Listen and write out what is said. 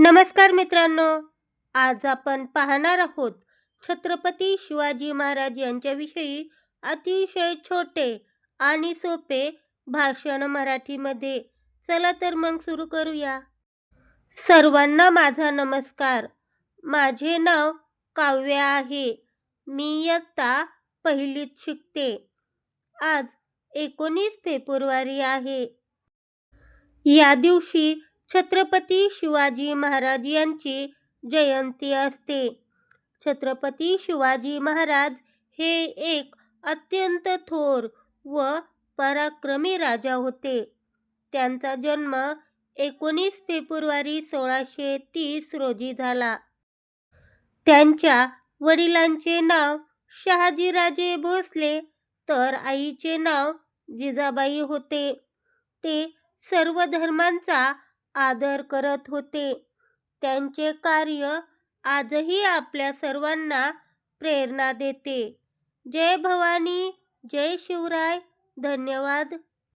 नमस्कार मित्रांनो आज आपण पाहणार आहोत छत्रपती शिवाजी महाराज यांच्याविषयी अतिशय छोटे आणि सोपे भाषण मराठीमध्ये. चला तर मग सुरू करूया. सर्वांना माझा नमस्कार. माझे नाव काव्या आहे. मी इयत्ता पहिलीत शिकते. आज एकोणीस फेब्रुवारी आहे. या दिवशी छत्रपती शिवाजी महाराज यांची जयंती असते. छत्रपती शिवाजी महाराज हे एक अत्यंत थोर व पराक्रमी राजा होते. त्यांचा जन्म एकोणीस फेब्रुवारी सोळाशे तीस रोजी झाला. त्यांच्या वडिलांचे नाव शहाजीराजे भोसले तर आईचे नाव जिजाबाई होते. ते सर्व धर्मांचा आदर करत होते. त्यांचे कार्य आजही आपल्या सर्वांना प्रेरणा देते. जय भवानी जय शिवराय धन्यवाद.